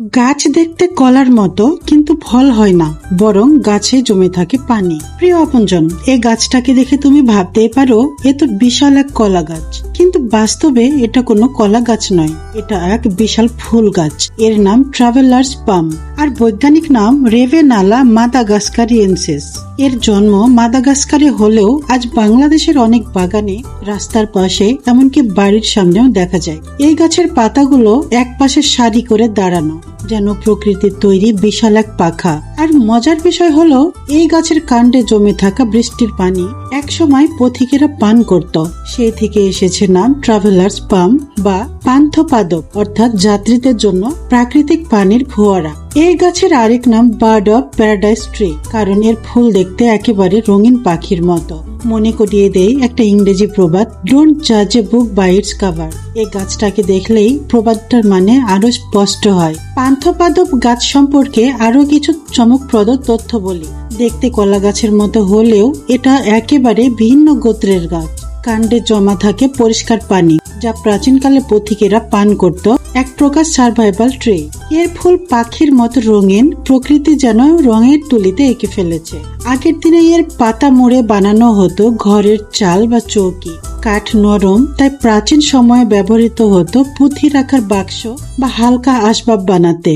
গাছ দেখতে কলার মতো, কিন্তু ফল হয় না, বরং গাছে জমে থাকে পানি। প্রিয় আপনজন এই গাছটাকে দেখে তুমি ভাবতে পারো, এ তো বিশাল এক কলা গাছ। কিন্তু বাস্তবে এটা কোনো কলা গাছ নয়, এটা এক বিশাল ফুল গাছ। এর নাম ট্রাভেলার্স পাম আর বৈজ্ঞানিক নাম রেভেনালা মাদাগাস্কারিয়েন্সিস এর জন্ম মাদাগাস্কারে হলেও আজ বাংলাদেশের অনেক বাগানে, রাস্তার পাশে, এমনকি বাড়ির সামনেও দেখা যায়। এই গাছের পাতাগুলো এক পাশে সারি করে দাঁড়ানো। যেন প্রকৃতির তৈরি বিশাল এক পাখা। আর মজার বিষয় হলো, এই গাছের কাণ্ডে জমে থাকা বৃষ্টির পানি একসময় পথিকেরা পান করত। সেই থেকে এসেছে নাম ট্রাভেলার্স পাম বা পান্থপাদক অর্থাৎ যাত্রীদের জন্য প্রাকৃতিক পানির ফোয়ারা। এই গাছের আরেক নাম বার্ড অফ প্যারাডাইস ট্রি, কারণ এর ফুল দেখতে একেবারে রঙিন পাখির মতো। মনে করিয়ে দেয় একটা ইংরেজি প্রবাদ ডোন্ট জাজ a book by its cover এই গাছটাকে দেখলেই প্রবাদটার মানে আরও স্পষ্ট হয়। পান্থপাদপ গাছ সম্পর্কে আরও কিছু চমকপ্রদ তথ্য বলি। দেখতে কলা গাছের মতো হলেও এটা একেবারে ভিন্ন গোত্রের গাছ। কাণ্ডে জমা থাকে পরিষ্কার পানি, যা প্রাচীনকালে পথিকেরা পান করত, এক প্রকার সার্ভাইভাল ট্রে এর ফুল পাখির মতো রঙিন, প্রকৃতি যেন রঙের তুলিতে এঁকে ফেলেছে। আগের দিনে এর পাতা মুড়ে বানানো হতো ঘরের চাল বা চৌকি। কাঠ নরম, তাই প্রাচীন সময়ে ব্যবহৃত হতো পুঁথি রাখার বাক্স বা হালকা আসবাব বানাতে।